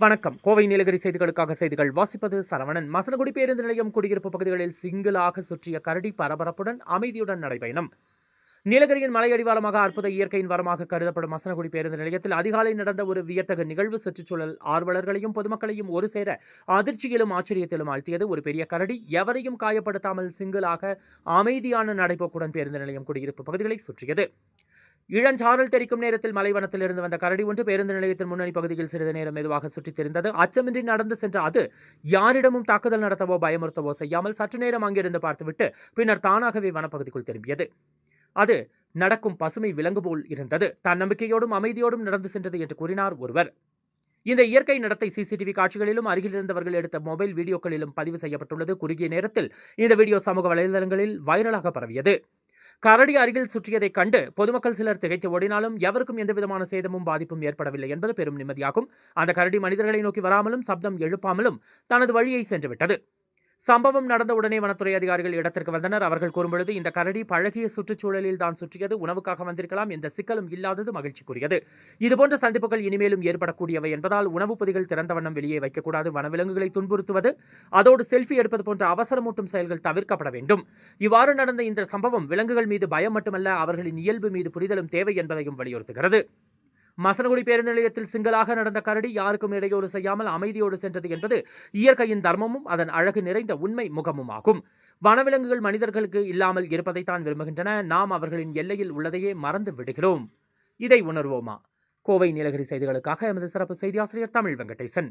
வணக்கம். கோவை நீலகிரி செய்திகளுக்காக செய்திகள் வாசிப்பது சரவணன். மசனகுடி பேருந்து நிலையம் குடியிருப்பு பகுதிகளில் சிங்கிளாக சுற்றிய கரடி பரபரப்புடன் அமைதியுடன் நடைபயணம். நீலகிரியின் மலையடிவாரமாக அற்புத இயற்கையின் வரமாக கருதப்படும் மசனகுடி பேருந்து நிலையத்தில் அதிகாலை நடந்த ஒரு வியத்தகு நிகழ்வு சுற்றுச்சூழல் ஆர்வலர்களையும் பொதுமக்களையும் ஒரு சேர அதிர்ச்சியிலும் ஆச்சரியத்திலும் ஆழ்த்தியது. ஒரு பெரிய கரடி எவரையும் காயப்படுத்தாமல் சிங்கிளாக அமைதியான நடைபோக்குடன் பேருந்து நிலையம் குடியிருப்பு பகுதிகளை சுற்றியது. இளஞ்சாரல் தெரிக்கும் நேரத்தில் மலைவனத்தில் இருந்து வந்த கரடி ஒன்று பேருந்து நிலையத்தின் முன்னணி பகுதியில் சிறிது நேரம் மெதுவாக சுற்றித் தெரிந்தது. அச்சமின்றி நடந்து சென்ற அது யாரிடமும் தாக்குதல் நடத்தவோ பயமுறுத்தவோ செய்யாமல் சற்று நேரம் அங்கிருந்து பார்த்துவிட்டு பின்னர் தானாகவே வனப்பகுதிக்குள் திரும்பியது. அது நடக்கும் பசுமை விலங்கு போல் இருந்தது. தன்னம்பிக்கையோடும் அமைதியோடும் நடந்து சென்றது என்று கூறினார் ஒருவர். இந்த இயற்கை நடத்தை சிசிடிவி காட்சிகளிலும் அருகில் இருந்தவர்கள் எடுத்த மொபைல் வீடியோக்களிலும் பதிவு செய்யப்பட்டுள்ளது. குறுகிய நேரத்தில் இந்த வீடியோ சமூக வலைதளங்களில் வைரலாக பரவியது. கரடி அருகில் சுற்றியதைக் கண்டு பொதுமக்கள் சிலர் திகைத்து ஓடினாலும் எவருக்கும் எந்தவிதமான சேதமும் பாதிப்பும் ஏற்படவில்லை என்பது பெரும் நிம்மதியாகும். அந்த கரடி மனிதர்களை நோக்கி வராமலும் சப்தம் எழுப்பாமலும் தனது வழியை சென்றுவிட்டது. சம்பவம் நடந்த உடனே வனத்துறை அதிகாரிகள் இடத்திற்கு வந்தனர். அவர்கள் கூறும்பொழுது இந்த கரடி பழகிய சுற்றுச்சூழலில் தான் சுற்றியது. உணவுக்காக வந்திருக்கலாம். எந்த சிக்கலும் இல்லாதது மகிழ்ச்சிக்குரியது. இதுபோன்ற சந்திப்புகள் இனிமேலும் ஏற்படக்கூடியவை என்பதால் உணவுப் பொதிகள் திறந்த வண்ணம் வெளியே வைக்கக்கூடாது. வனவிலங்குகளை துன்புறுத்துவது அதோடு செல்ஃபி எடுப்பது போன்ற அவசரமூட்டும் செயல்கள் தவிர்க்கப்பட வேண்டும். இவ்வாறு நடந்த இந்த சம்பவம் விலங்குகள் மீது பயம் மட்டுமல்ல அவர்களின் இயல்பு மீது புரிதலும் தேவை என்பதையும் வலியுறுத்துகிறது. மசனகுடி பேருந்து நிலையத்தில் சிங்களாக நடந்த கரடி யாருக்கும் இடையூறு செய்யாமல் அமைதியோடு சென்றது என்பது இயற்கையின் தர்மமும் அதன் அழகு நிறைந்த உண்மை முகமும் ஆகும் வனவிலங்குகள் மனிதர்களுக்கு இல்லாமல் இருப்பதைத்தான் விரும்புகின்றன. நாம் அவர்களின் எல்லையில் உள்ளதையே மறந்து விடுகிறோம். இதை உணர்வோமா? கோவை நீலகிரி செய்திகளுக்காக எமது சிறப்பு செய்தி ஆசிரியர் தமிழ் வெங்கடேசன்.